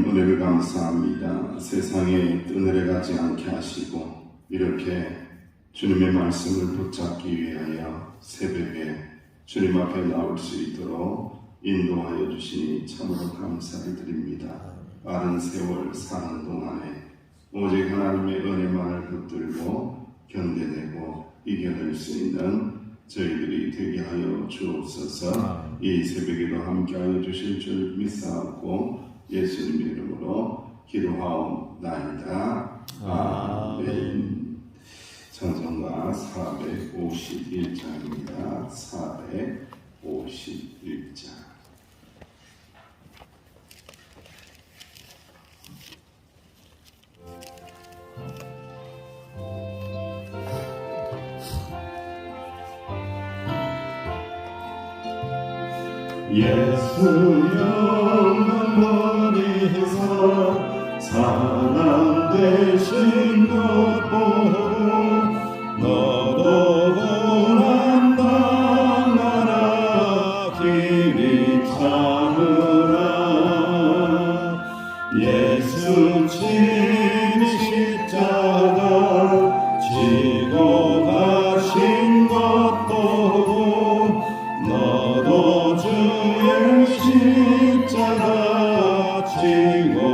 은혜를 감사합니다. 세상에 은혜를 가지 않게 하시고 이렇게 주님의 말씀을 붙잡기 위하여 새벽에 주님 앞에 나올 수 있도록 인도하여 주시니 참으로 감사를 드립니다. 빠른 세월 사는 동안에 오직 하나님의 은혜만을 붙들고 견뎌내고 이겨낼 수 있는 저희들이 되게 하여 주옵소서 이 새벽에도 함께하여 주실 줄 믿사옵고 예수님 이름으로 기도하옵나이다. 아멘. 찬송가 451장입니다. 451장. 예수 영 십자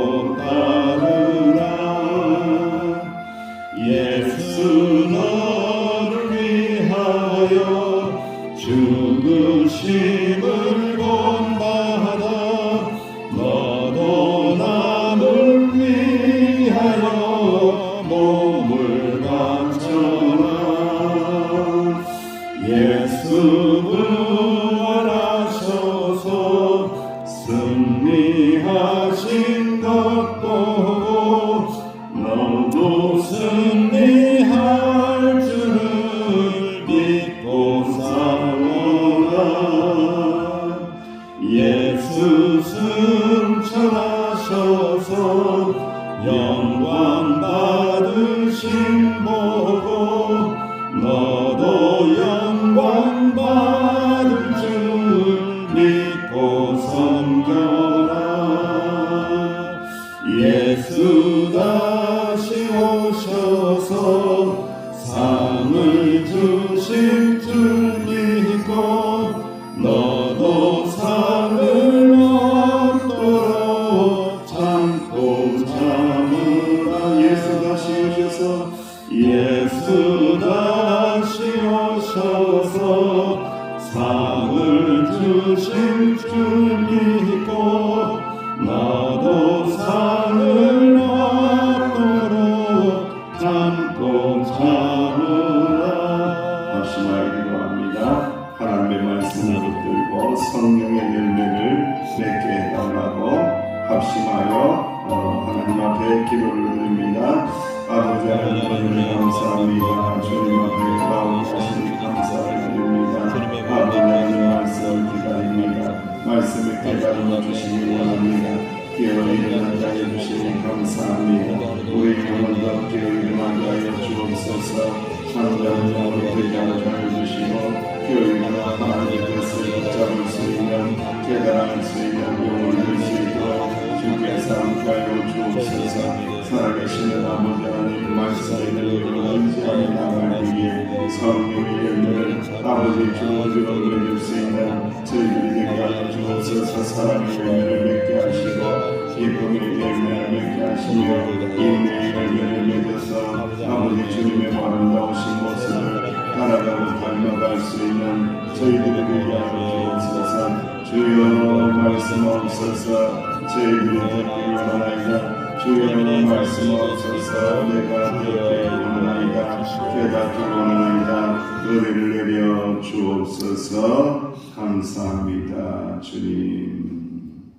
언제하며 나갈 위해 성령의 열매를 아버지 주어주어 누려줄 수 있는 저희들이 되게 하여 주옵소서 사랑의 열매를 맺게 하시고 기쁨의 열매를 맺게 하시며 인내의 열매를 맺어서 아버지 주님의 아름다우신 모습을 따라가고 닮아갈 수 있는 저희들이 되게 하여 주옵소서 주여 말씀하옵소서 저희들이 듣기 원하나이다 주여 말씀 없어서 내가 되게 원하나이다 깨닫기 원하나이다 은혜를 내려 주옵소서. 감사합니다 주님.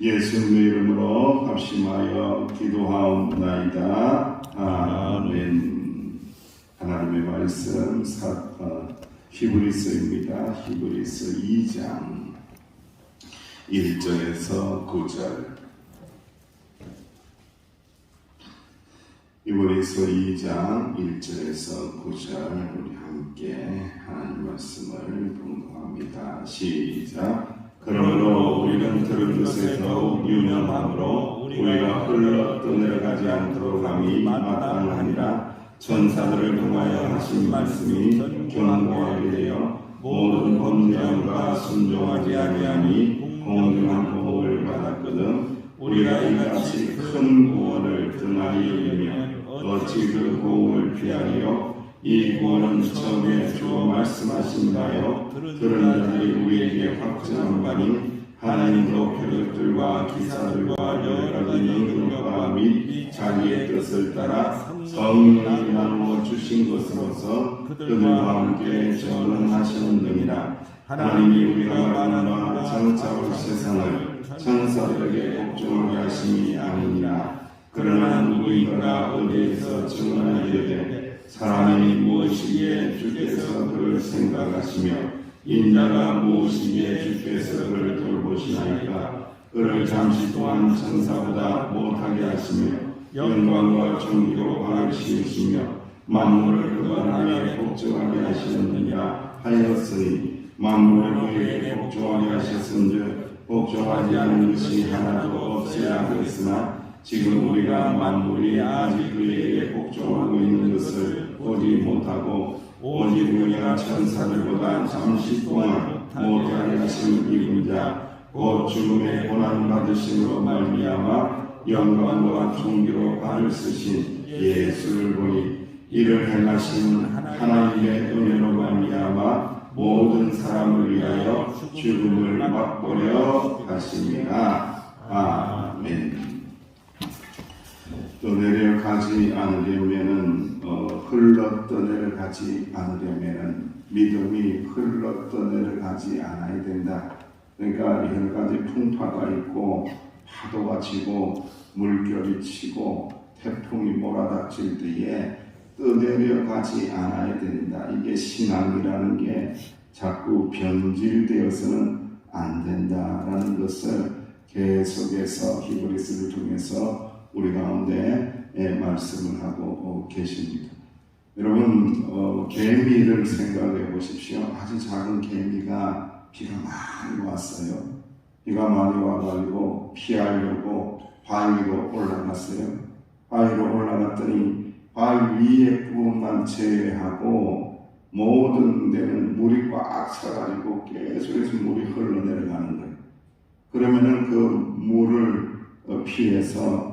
예수님의 이름으로 합심하여 기도하옵나이다. 아멘. 하나님의 말씀 사, 어, 히브리서입니다. 히브리서 2장. 1절에서 9절 이번에서 2장 1절에서 9절 우리 함께 하나님 말씀을 봉독합니다. 시작. 그러므로 우리는 들은 것에 더욱 유념함으로 우리가 흘러 떠내려가지 않도록 함이 마땅하니라 천사들을 통하여 하신 말씀이 견고하게 되어 모든 범죄함과 순종하지 아니하니 공정한 여기며 어찌 그 구원을 피하리요. 이 구원은 처음에 주어 말씀하신 바요. 들은 자들이 우리에게 확증한 바니 하나님도 표적들과 기사들과 여러 가지 능력과 및 자기의 뜻을 따라 성령이 나누어 주신 것으로서 그들과 함께 전능하시는느니라. 하나님이 우리가 말하는 바 장차 올 세상을 천사들에게 복종하게 하심이 아니니라 그러나 누구인가 어디에서 증언하기를 사람이 무엇이기에 주께서 그를 생각하시며 인자가 무엇이기에 주께서 그를 돌보시나이까? 그를 잠시 동안 천사보다 못하게 하시며 영광과 존귀로 발을 씌우시며 만물을 안에 복종하게 하시느니라 하였으니 만물을 그에게 복종하게 하셨은즉 복종하지 않은 것이 하나도 없어야 하겠으나 지금 우리가 만물이 아직 그에게 복종하고 있는 것을 보지 못하고 오직 우리가 천사들보다 잠시 동안 못하게 하신 이분 자 곧 죽음의 고난 받으심으로 말미암아 영광과 존귀로 발을 쓰신 예수를 보니 이를 행하신 하나님의 은혜로 말미암아 모든 사람을 위하여 죽음을 맛보려 하십니다. 아멘. 또 내려가지 않으려면은 어, 흘러 떠내려가지 않으려면은 믿음이 흘러 떠내려가지 않아야 된다. 그러니까 여러 가지 풍파가 있고 파도가 치고 물결이 치고 태풍이 몰아닥칠 때에 떠내려가지 않아야 된다. 이게 신앙이라는 게 자꾸 변질되어서는 안 된다라는 것을 계속해서 히브리스를 통해서 우리 가운데 예, 말씀을 하고 어, 계십니다. 여러분 어, 개미를 생각해 보십시오. 아주 작은 개미가 비가 많이 왔어요. 비가 많이 와가지고 피하려고 바위로 올라갔어요. 바위로 올라갔더니 바위 위에 부분만 제외하고 모든 데는 물이 꽉 차가지고 계속해서 물이 흘러내려가는 거예요. 그러면은 그 물을 어, 피해서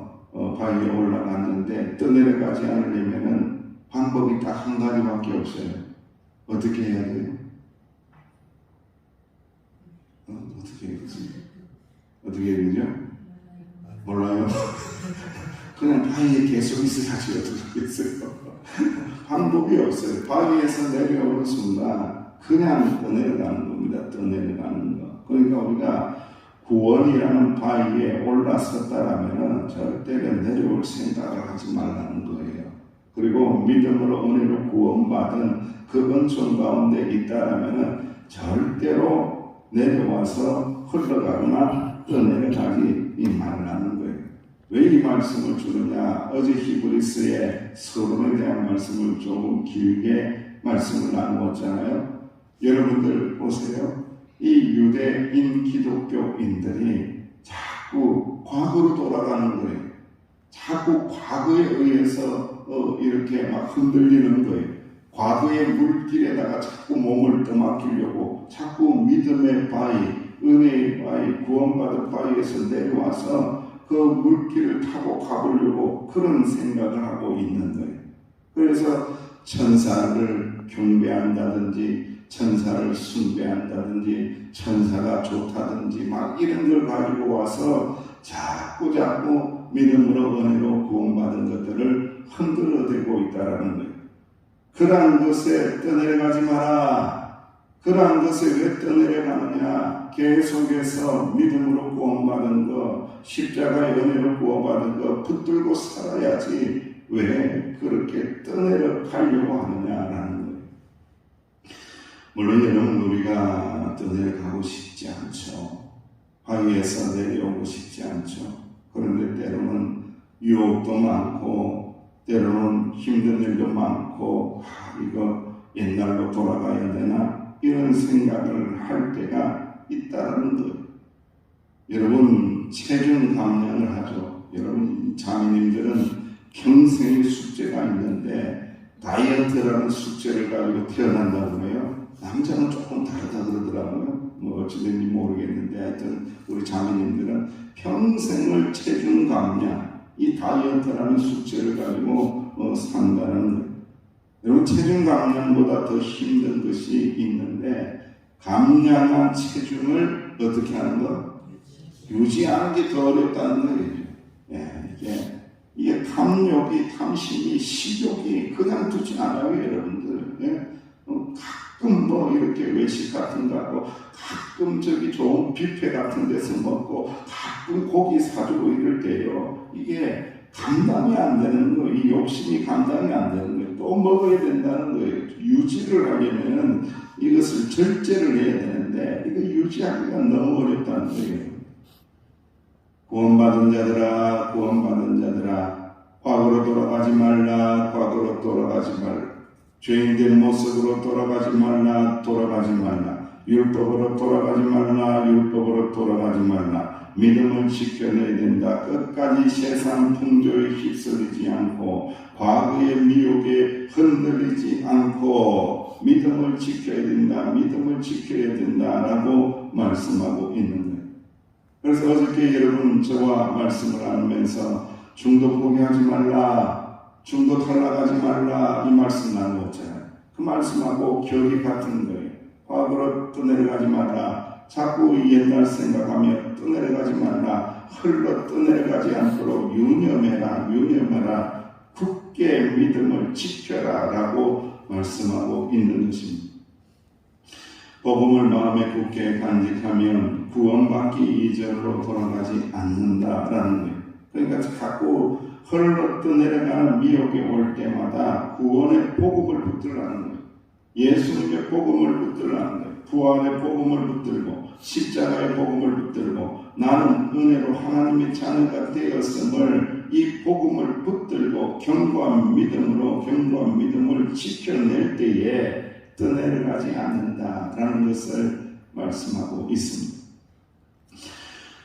어, 바위에 올라갔는데 떠내려가지 않으려면은 방법이 딱 한 가지밖에 없어요. 어떻게 해야 돼요? 어, 어떻게 해야 되지? 어떻게 해야 되죠? 몰라요. 그냥 바위에 계속 있어야지 어떻게 하겠어요. 방법이 없어요. 바위에서 내려오는 순간 그냥 떠내려가는 겁니다. 떠내려가는 거. 구원이라는 바위에 올라섰다라면 절대로 내려올 생각을 하지 말라는 거예요. 그리고 믿음으로 은혜로 구원받은 그 은총 가운데 있다라면 절대로 내려와서 흘러가거나 떠내려가지 말라는 거예요. 왜 이 말씀을 주느냐? 어제 히브리스의 서론에 대한 말씀을 조금 길게 말씀을 나누었잖아요. 여러분들 보세요. 이 유대인 기독교인들이 자꾸 과거로 돌아가는 거예요. 자꾸 과거에 의해서 어, 이렇게 막 흔들리는 거예요. 과거의 물길에다가 자꾸 몸을 떠맡기려고 자꾸 믿음의 바위, 은혜의 바위, 구원받은 바위에서 내려와서 그 물길을 타고 가보려고 그런 생각을 하고 있는 거예요. 그래서 천사를 경배한다든지 천사를 숭배한다든지 천사가 좋다든지 막 이런 걸 가지고 와서 자꾸 자꾸 믿음으로 은혜로 구원받은 것들을 흔들어대고 있다라는 거예요. 그러한 것에 떠내려가지 마라. 그러한 것에 왜 떠내려가느냐? 계속해서 믿음으로 구원받은 것, 십자가의 은혜로 구원받은 것 붙들고 살아야지 왜 그렇게 떠내려가려고 하느냐라는. 물론 여러분 우리가 떠내려가고 싶지 않죠. 바위에서 내려오고 싶지 않죠. 그런데 때로는 유혹도 많고 때로는 힘든 일도 많고 아, 이거 옛날로 돌아가야 되나 이런 생각을 할 때가 있다는 거예요. 여러분 체중 감량을 하죠. 여러분 자매님들은 평생의 숙제가 있는데 다이어트라는 숙제를 가지고 태어난다고 해요. 남자는 조금 다르다 그러더라고요. 뭐 어찌된지 모르겠는데 하여튼 우리 자매님들은 평생을 체중 감량 이 다이어트라는 숙제를 가지고 어, 산다는 거예요. 체중 감량보다 더 힘든 것이 있는데 감량한 체중을 어떻게 하는 거? 유지하는 게 더 어렵다는 거예요. 예, 이게 이게 탐욕이 탐심이 식욕이 그냥 두지 않아요, 여러분들. 예? 어, 가끔 뭐 이렇게 외식 같은 거 하고 가끔 저기 좋은 뷔페 같은 데서 먹고 가끔 고기 사주고 이럴 때요. 이게 감당이 안 되는 거, 이 욕심이 감당이 안 되는 거예요. 또 먹어야 된다는 거예요. 유지를 하려면 이것을 절제를 해야 되는데 이거 유지하기가 너무 어렵다는 거예요. 구원받은 자들아, 구원받은 자들아, 과거로 돌아가지 말라, 과거로 돌아가지 말라. 죄인된 모습으로 돌아가지 말라, 돌아가지 말라. 율법으로 돌아가지 말라, 율법으로 돌아가지 말라. 믿음을 지켜내야 된다. 끝까지 세상 풍조에 휩쓸리지 않고, 과거의 미혹에 흔들리지 않고, 믿음을 지켜야 된다, 믿음을 지켜야 된다. 라고 말씀하고 있는 거예요. 그래서 어저께 여러분 저와 말씀을 나누면서 중도 포기하지 말라, 중도 탈락하지 말라 이 말씀 나누었잖아요. 그 말씀하고 격이 같은 거예요. 과거로 떠내려가지 말라. 자꾸 옛날 생각하며 떠내려가지 말라. 흘러 떠내려가지 않도록 유념해라, 유념해라. 굳게 믿음을 지켜라 라고 말씀하고 있는 것입니다. 복음을 마음에 굳게 간직하면 구원받기 이전으로 돌아가지 않는다라는 거예요. 그러니까 자꾸 흘러 떠내려가는 미혹이 올 때마다 구원의 복음을 붙들라는 거예요. 예수님의 복음을 붙들라는 거예요. 부활의 복음을 붙들고 십자가의 복음을 붙들고 나는 은혜로 하나님의 자녀가 되었음을 이 복음을 붙들고 견고한 믿음으로 견고한 믿음을 지켜낼 때에 떠내려가지 않는다라는 것을 말씀하고 있습니다.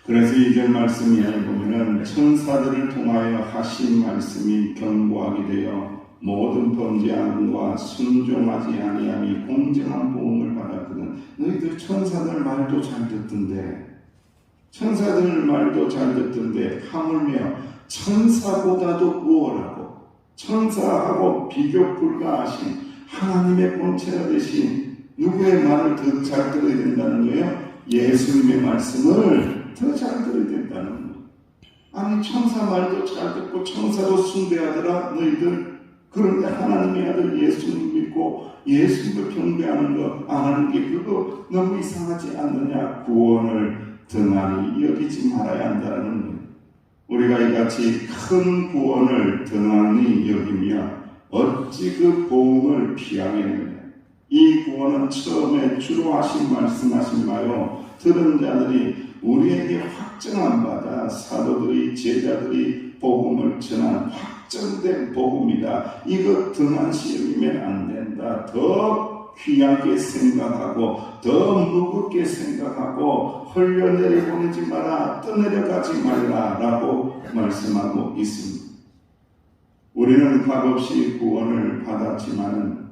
그래서 이절 말씀 이하에 보면은 천사들을 통하여 하신 말씀이 견고하게 되어 모든 범죄함과 순종하지 아니함이 공정한 보응을 받았거든. 너희들 천사들 말도 잘 듣던데, 천사들 말도 잘 듣던데 하물며 천사보다도 우월하고 천사하고 비교 불가하신 하나님의 본체가 되신 누구의 말을 더 잘 들어야 된다는 거예요? 예수님의 말씀을 더 잘 들어야 된다는 거예요. 아니 천사 말도 잘 듣고 천사도 숭배하더라 너희들 그런데 하나님의 아들 예수님 믿고 예수님을 경배하는 거 안 하는 게 그거 너무 이상하지 않느냐 구원을 등한히 여기지 말아야 한다는 거예요. 우리가 이같이 큰 구원을 등한히 여기며 어찌 그 보험을 피하겠느냐 이 구원은 처음에 주로 하신 말씀하신 바요 들은 자들이 우리에게 확정한 바다 사도들이 제자들이 복음을 전한 확정된 복음이다. 이거 등한시 여기면 안 된다. 더 귀하게 생각하고 더 무겁게 생각하고 흘려내려 보내지 마라. 떠내려가지 말라라고 말씀하고 있습니다. 우리는 값없이 구원을 받았지만은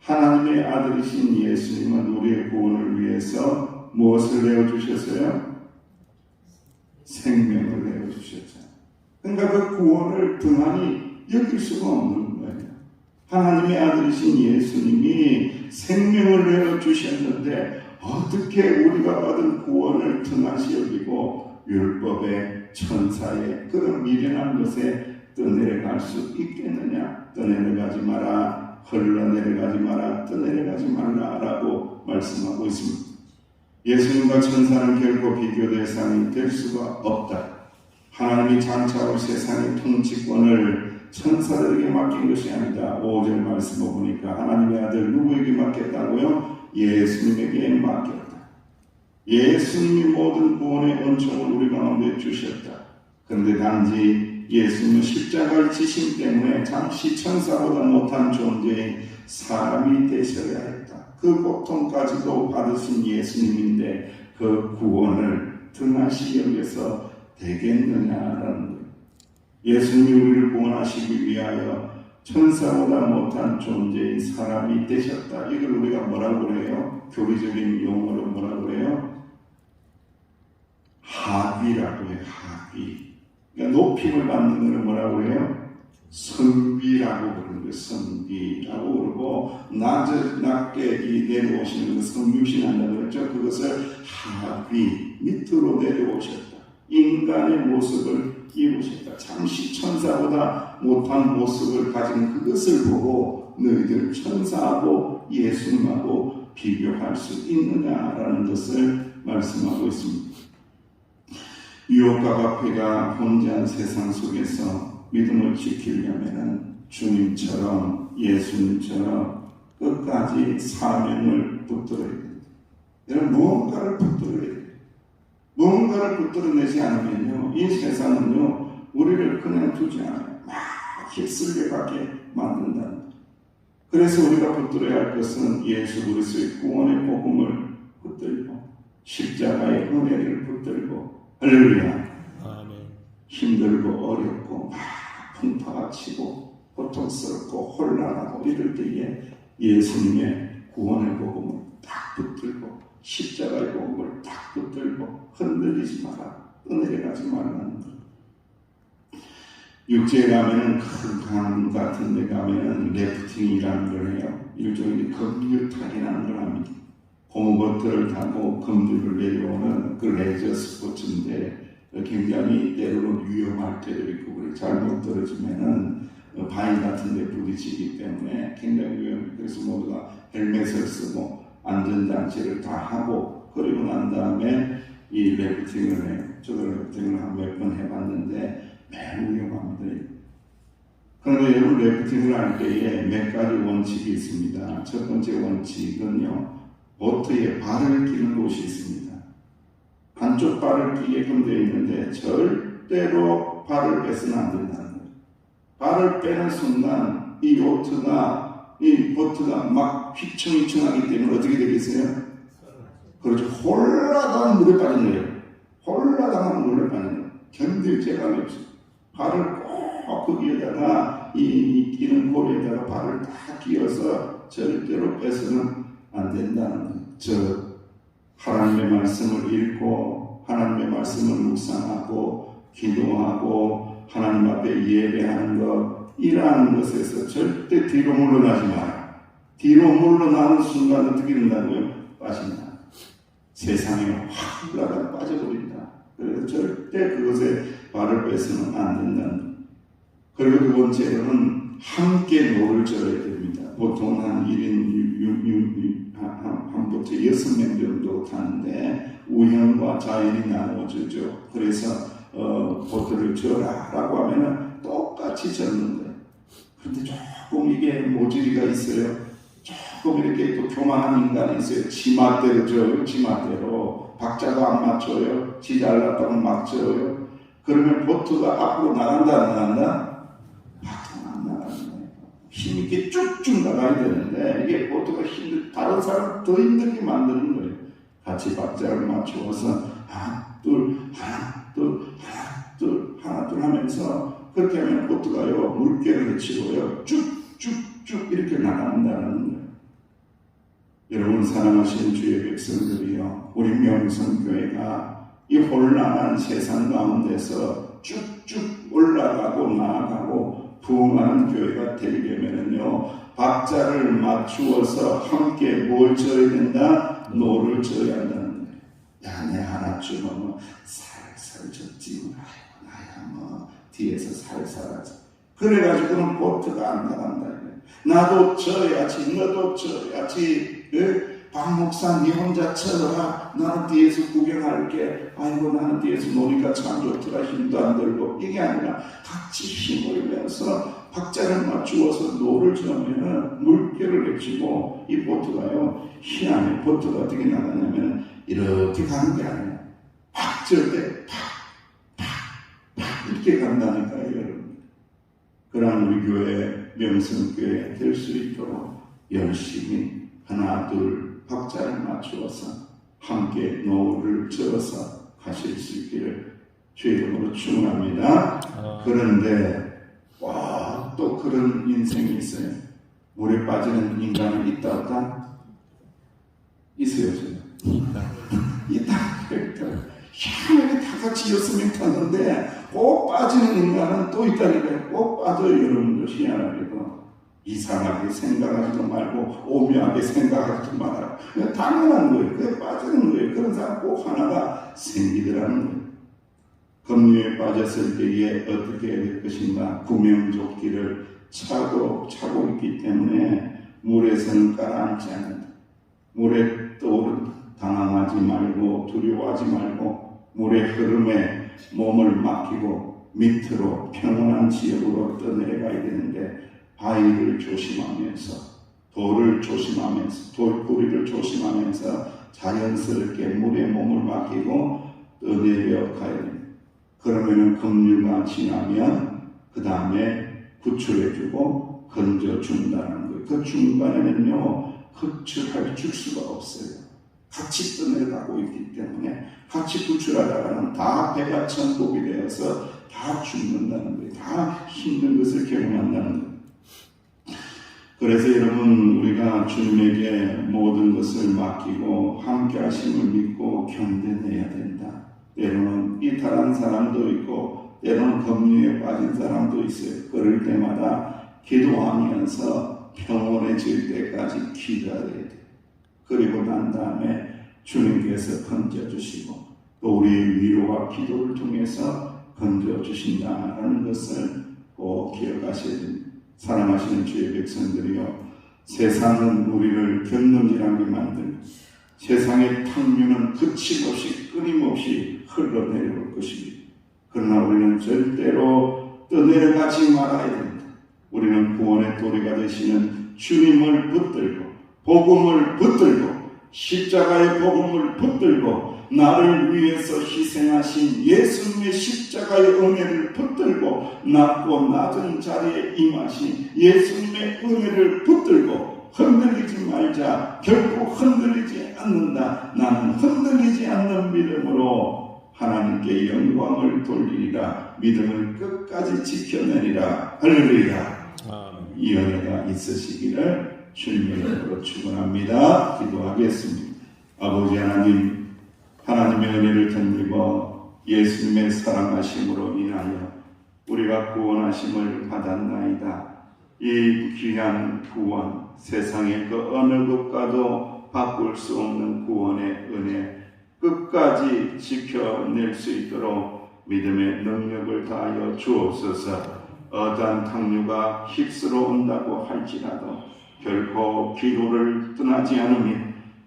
하나님의 아들이신 예수님은 우리의 구원을 위해서 무엇을 내어주셨어요? 생명을 내어주셨잖아요. 그러니까 그 구원을 등한히 여길 수가 없는 거예요. 하나님의 아들이신 예수님이 생명을 내어주셨는데 어떻게 우리가 받은 구원을 등한시 여기고 율법의 천사의 그런 미련한 것에 떠내려갈 수 있겠느냐? 떠내려가지 마라. 흘러내려가지 마라. 떠내려가지 말라라고 말씀하고 있습니다. 예수님과 천사는 결코 비교 대상이 될 수가 없다. 하나님이 장차로 세상의 통치권을 천사들에게 맡긴 것이 아니다. 5절 말씀을 보니까 하나님의 아들 누구에게 맡겼다고요? 예수님에게 맡겼다. 예수님이 모든 구원의 은총을 우리 가운데 주셨다. 그런데 단지 예수님은 십자가를 지신 때문에 잠시 천사보다 못한 존재인 사람이 되셔야 했다. 그 고통까지도 받으신 예수님인데 그 구원을 등하시 여기서 되겠느냐라는 거예요. 예수님이 우리를 구원하시기 위하여 천사보다 못한 존재인 사람이 되셨다. 이걸 우리가 뭐라고 그래요? 교리적인 용어로 뭐라고 그래요? 하비라고 해요. 하비. 그러니까 높임을 받는 것을 뭐라고 해요? 선비라고 부르는 거예요. 선비라고 그러고 낮에 낮게 이 내려오시는 것 성육신한다고 그랬죠. 그것을 하비 밑으로 내려오셨다. 인간의 모습을 입으셨다. 잠시 천사보다 못한 모습을 가진 그것을 보고 너희들 천사하고 예수님하고 비교할 수 있느냐라는 것을 말씀하고 있습니다. 유혹과 박해가 혼자한 세상 속에서 믿음을 지키려면 주님처럼 예수님처럼 끝까지 사명을 붙들어야 됩니다. 여러분 무언가를 붙들어야 돼요. 무언가를 붙들어내지 않으면요, 이 세상은요, 우리를 그냥 두지 않아요. 막 휩쓸려 가게 만든다는 거예요. 그래서 우리가 붙들어야 할 것은 예수 그리스도의 구원의 복음을 붙들고 십자가의 은혜를 붙들고 할렐루야 아멘. 힘들고 어렵고 막 풍파가 치고 고통스럽고 혼란하고 이럴 때에 예수님의 구원의 복음을 딱 붙들고 십자가의 복음을 딱 붙들고 흔들리지 마라 떠내려가지 말라는 것 육지에 가면은 큰강 같은 데 가면은 래프팅이라는 걸 해요. 일종의 급류타기라는 걸 합니다. 고무보트를 타고 금들을 내려오는 그 레저 스포츠인데 굉장히 때로는 위험할 때도 있고 그래 잘못 떨어지면은 바위 같은 데 부딪히기 때문에 굉장히 위험해 그래서 모두가 헬멧을 쓰고 안전장치를 다 하고 그리고 난 다음에 이 래프팅을 해요 저도 래프팅을 한 몇 번 해봤는데 매우 위험합니다. 그런데 여러분 래프팅을 할 때에 몇 가지 원칙이 있습니다. 첫 번째 원칙은요 보트에 발을 끼는 곳이 있습니다. 한쪽 발을 끼게끔 되어 있는데 절대로 발을 빼서는 안 된다는 거예요. 발을 빼는 순간 이 보트가 이 보트가 막 휘청휘청하기 때문에 어떻게 되겠어요? 그렇죠. 홀라당 물에 빠진 거예요. 홀라당하는 물에 빠진 거예요. 견딜 재감이 없어요. 발을 꼭 거기에다가 이, 이 끼는 고리에다가 발을 다 끼워서 절대로 빼서는 안 된다는 거예요. 저 하나님의 말씀을 읽고 하나님의 말씀을 묵상하고 기도하고 하나님 앞에 예배하는 것 이러한 것에서 절대 뒤로 물러나지 마라. 뒤로 물러나는 순간 어떻게 된다고요? 빠진다. 세상에 확 올라가 빠져버린다. 그래서 절대 그것에 발을 빼서는 안 된다는 것. 그리고 두 번째로는 함께 노를 져야 됩니다. 보통 한 1인 한 보트 여섯 명 정도 타는데 우현과 자연이 나누어지죠. 그래서 어, 보트를 져라라고 하면은 똑같이 젓는 거예요. 그런데 조금 이게 모질이가 있어요. 조금 이렇게 또 교만한 인간이 있어요. 지맛대로 져요. 지맛대로 박자도 안 맞춰요. 지 잘났다면 막 져요. 그러면 보트가 앞으로 나간다 안 나간다? 앞으로 안 거예요. 힘있게 쭉쭉 나가야 되는데 이게 보트가 힘들 다른 사람 더 힘들게 만드는 거예요. 같이 박자를 맞추어서 하나 둘 하나 둘 하나 둘 하나 둘 하면서 그렇게 하면 보트가요 물개를 헤치고요 쭉쭉쭉 이렇게 나간다는 거예요. 여러분 사랑하시는 주의 백성들이요 우리 명성교회가 이 혼란한 세상 가운데서 쭉쭉 올라가고 나아가고 부흥하는 교회가 되려면은요 박자를 맞추어서 함께 뭘 져야 된다? 노를 져야 한다는 거예요. 야, 내 하나쯤은 뭐 살살. 아이고, 나야 뭐 뒤에서 살살 하지. 그래가지고는 보트가 안 나간다. 나도 져야지, 너도 져야지. 예? 박 목사 니 혼자 쳐라. 나는 뒤에서 구경할게. 아이고 나는 뒤에서 노니까 참 좋더라. 힘도 안 들고. 이게 아니라 같이 힘을 내서 박자를 맞추어서 노를 저으면 물결을 내치고 이 보트가요 희한해 보트가 어떻게 나가냐면 이렇게 가는 게 아니에요 팍질때팍팍팍 이렇게 간다니까요 여러분 그러한 우리 교회 명성교회 될 수 있도록 열심히 하나 둘 박자를 맞추어서 함께 노를 저어서 가실 수 있기를 주의 이름으로 축원합니다. 그런데 와 또 그런 인생이 있어요. 물에 빠지는 인간은 있다 없다? 있어요 저는. 있다. 그러니까 희한하게 다 같이 였으면 탔는데 꼭 빠지는 인간은 또 있다니까요. 꼭 빠져요 여러분들 희한하게도. 이상하게 생각하지도 말고 오묘하게 생각하지도 말아요. 그냥 당연한 거예요. 그게 빠지는 거예요. 그런 사람 꼭 하나가 생기더라는 거예요. 금류에 빠졌을 때에 어떻게 해야 될 것인가 구명조끼를 차고 차고 있기 때문에 물에서는 가라앉지 않는다. 물에 떠오른 당황하지 말고 두려워하지 말고 물의 흐름에 몸을 맡기고 밑으로 평온한 지역으로 떠내려가야 되는데 바위를 조심하면서 돌을 조심하면서 돌뿌리를 조심하면서 자연스럽게 물에 몸을 맡기고 떠내려 가야 됩니다. 그러면은 급류가 지나면 그 다음에 구출해주고 건져준다는 거예요. 그 중간에는요 구출할 줄 수가 없어요. 같이 떠내려가고 있기 때문에 같이 구출하다가는 다 배가 천복이 되어서 다 죽는다는 거예요. 다 힘든 것을 경험한다는 거예요. 그래서 여러분 우리가 주님에게 모든 것을 맡기고 함께 하심을 믿고 견뎌내야 된다. 때로는 이탈한 사람도 있고 때로는 검류에 빠진 사람도 있어요. 그럴 때마다 기도하면서 평온해질 때까지 기다려야 돼요. 그리고 난 다음에 주님께서 건져주시고 또 우리의 위로와 기도를 통해서 건져주신다는 것을 꼭 기억하셔야 됩니다. 사랑하시는 주의 백성들이여 세상은 우리를 견눈질하게 만들고 세상의 탕류는 그침없이 끊임없이 흘러내려올 것입니다. 그러나 우리는 절대로 떠내려가지 말아야 됩니다. 우리는 구원의 도리가 되시는 주님을 붙들고 복음을 붙들고 십자가의 복음을 붙들고 나를 위해서 희생하신 예수님의 십자가의 은혜를 붙들고 낮고 낮은 자리에 임하신 예수님의 은혜를 붙들고 흔들리지 말자. 결코 흔들리지 않는다. 나는 흔들리지 않는 믿음으로 하나님께 영광을 돌리리라. 믿음을 끝까지 지켜내리라. 할렐루야. 이 은혜가 있으시기를 주님의 이름으로 축원합니다. 기도하겠습니다. 아버지 하나님, 하나님의 은혜를 덧입어 예수님의 사랑하심으로 인하여 우리가 구원하심을 받았나이다. 이 귀한 구원, 세상의 그 어느 것과도 바꿀 수 없는 구원의 은혜, 끝까지 지켜낼 수 있도록 믿음의 능력을 다하여 주옵소서. 어떠한 탕류가 휩쓸어 온다고 할지라도 결코 기도를 떠나지 않으며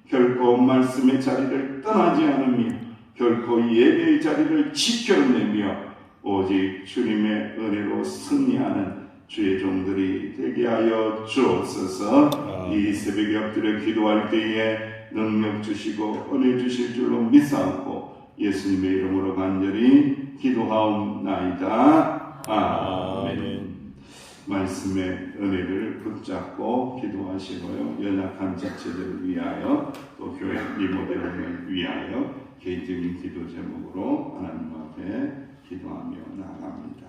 결코 말씀의 자리를 떠나지 않으며 결코 예배의 자리를 지켜내며 오직 주님의 은혜로 승리하는 주의 종들이 되게 하여 주옵소서 이 새벽에 엎드려 기도할 때에 능력 주시고 은혜 주실 줄로 믿사옵고 예수님의 이름으로 간절히 기도하옵나이다. 아멘. 말씀의 은혜를 붙잡고 기도하시고요. 연약한 자체들을 위하여 또 교회 리모델링을 위하여 개인적인 기도 제목으로 하나님 앞에 기도하며 나아갑니다.